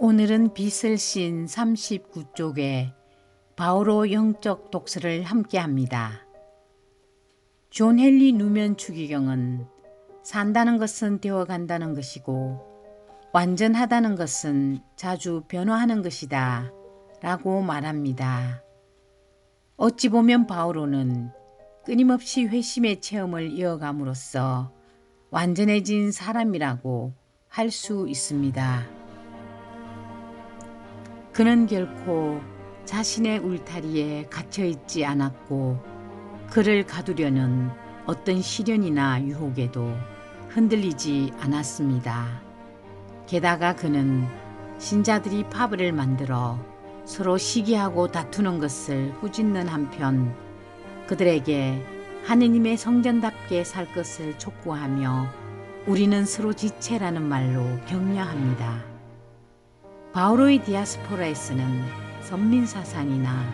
오늘은 빛을 씬 39쪽에 바오로 영적 독서를 함께합니다. 존 헨리 누면 추기경은 산다는 것은 되어간다는 것이고 완전하다는 것은 자주 변화하는 것이다 라고 말합니다. 어찌 보면 바오로는 끊임없이 회심의 체험을 이어감으로써 완전해진 사람이라고 할 수 있습니다. 그는 결코 자신의 울타리에 갇혀 있지 않았고 그를 가두려는 어떤 시련이나 유혹에도 흔들리지 않았습니다. 게다가 그는 신자들이 파브를 만들어 서로 시기하고 다투는 것을 꾸짖는 한편 그들에게 하느님의 성전답게 살 것을 촉구하며 우리는 서로 지체라는 말로 격려합니다. 바오로의 디아스포라에서는 선민사상이나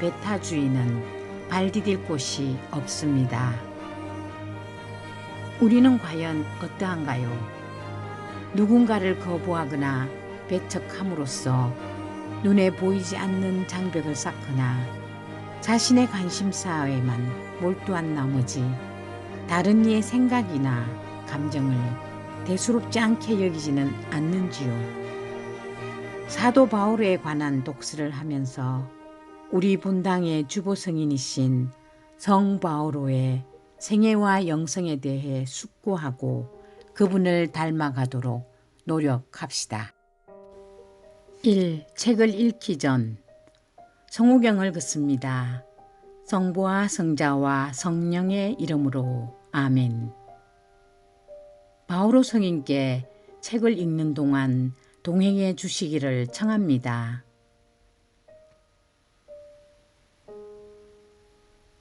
베타주의는 발디딜 곳이 없습니다. 우리는 과연 어떠한가요? 누군가를 거부하거나 배척함으로써 눈에 보이지 않는 장벽을 쌓거나 자신의 관심사에만 몰두한 나머지 다른 이의 생각이나 감정을 대수롭지 않게 여기지는 않는지요. 사도 바울에 관한 독서를 하면서 우리 본당의 주보 성인이신 성 바오로의 생애와 영성에 대해 숙고하고 그분을 닮아가도록 노력합시다. 1. 책을 읽기 전 성우경을 긋습니다. 성부와 성자와 성령의 이름으로 아멘. 바오로 성인께 책을 읽는 동안 동행해 주시기를 청합니다.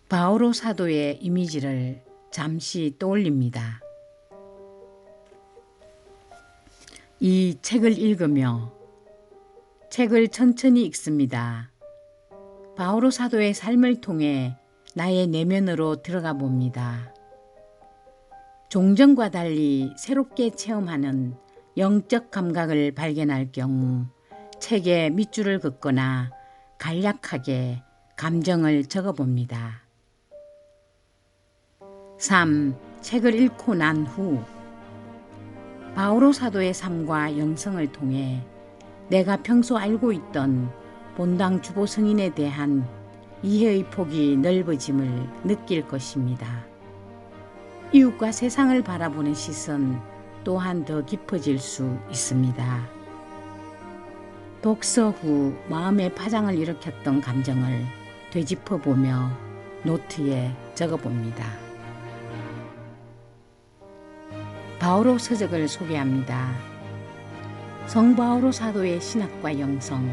바오로 사도의 이미지를 잠시 떠올립니다. 이 책을 읽으며 책을 천천히 읽습니다. 바오로 사도의 삶을 통해 나의 내면으로 들어가 봅니다. 종전과 달리 새롭게 체험하는 영적 감각을 발견할 경우 책에 밑줄을 긋거나 간략하게 감정을 적어봅니다. 3. 책을 읽고 난 후 바오로 사도의 삶과 영성을 통해 내가 평소 알고 있던 본당 주보 성인에 대한 이해의 폭이 넓어짐을 느낄 것입니다. 이웃과 세상을 바라보는 시선 또한 더 깊어질 수 있습니다. 독서 후 마음의 파장을 일으켰던 감정을 되짚어 보며 노트에 적어 봅니다. 바오로 서적을 소개합니다. 성바오로 사도의 신학과 영성,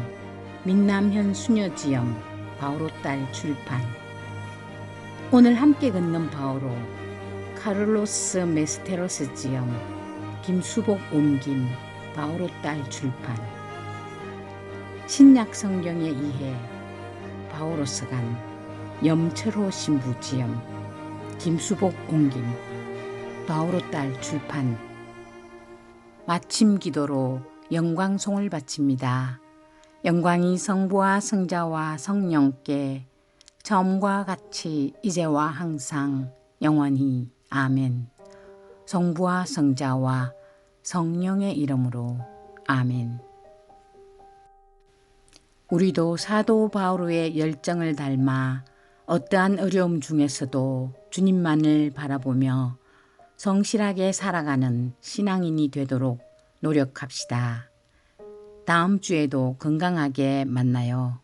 민남현 수녀지엄, 바오로 딸 출판. 오늘 함께 걷는 바오로, 카를로스 메스테로스 지엄, 김수복 옮김, 바오로 딸 출판. 신약 성경의 이해, 바오로 서간, 염철호 신부 지엄, 김수복 옮김, 바오로 딸 출판. 마침 기도로 영광송을 바칩니다. 영광이 성부와 성자와 성령께 처음과 같이 이제와 항상 영원히 아멘. 성부와 성자와 성령의 이름으로 아멘. 우리도 사도 바오로의 열정을 닮아 어떠한 어려움 중에서도 주님만을 바라보며 성실하게 살아가는 신앙인이 되도록 노력합시다. 다음 주에도 건강하게 만나요.